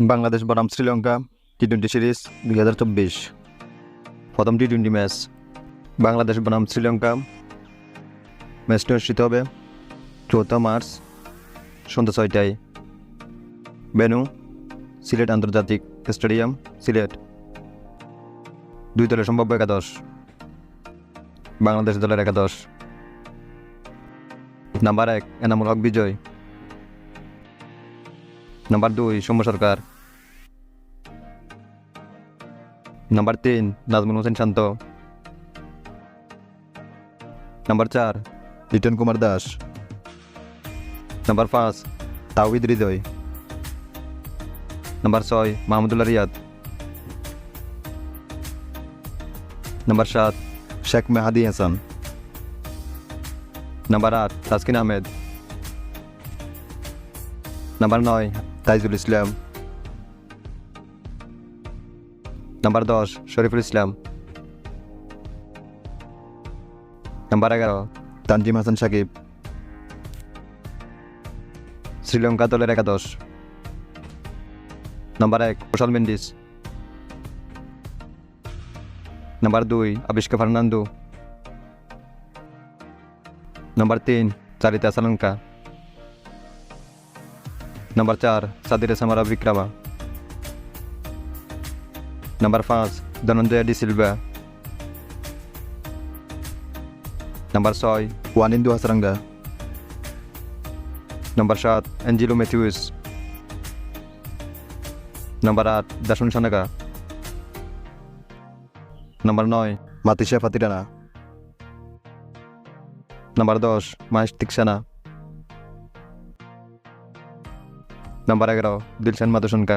বাংলাদেশ বনাম Sri Lanka T twenty series দুই হাজার চব্বিশ। প্রথম টি টোয়েন্টি ম্যাচ। বাংলাদেশ বনাম শ্রীলঙ্কা। ম্যাচটি অনুষ্ঠিত হবে চৌঠা মার্চ সন্ধ্যা ছয়টায়। বেনু সিলেট আন্তর্জাতিক স্টেডিয়াম, সিলেট। দুই দলের সম্ভাব্য একাদশ। বাংলাদেশ দলের একাদশ। নাম্বার এক, এনামুল হক বিজয়। নাম্বার দুই সৌম্য সরকার নাম্বার তিন নাজমুল হোসেন শান্ত নাম্বার চার লিটন কুমার দাস নাম্বার পাঁচ তাওহিদ হৃদয় নাম্বার ছয় মাহমুদুল্লাহ রিয়াদ নাম্বার সাত শেখ মেহাদি হাসান নাম্বার আট তাসকিন আহমেদ নাম্বার নয় তাইজুল ইসলাম। নাম্বার দশ, শরীফুল ইসলাম। নাম্বার এগারো, তানজিম হাসান সাকিব। শ্রীলঙ্কা দলের একাদশ। নাম্বার এক কুশল মেন্ডিস। নাম্বার দুই আবিষ্কা ফার্নান্দো। নাম্বার তিন চারিতা সালঙ্কা নাম্বার চার সাদিরে সামারা বিক্রামা নাম্বার পাঁচ ধনঞ্জয় ডি সিলভা নাম্বার ছয় ওয়ানিন্দু হাসরাঙ্গা নাম্বার সাত অ্যাঞ্জিলো ম্যাথিউস নাম্বার আট দাসন সানাগা নাম্বার নয় মাতিশা ফাতিরানা নাম্বার দশ মাহেশ তিকসানা নাম্বার এগারো দিলশান মাদুসনকা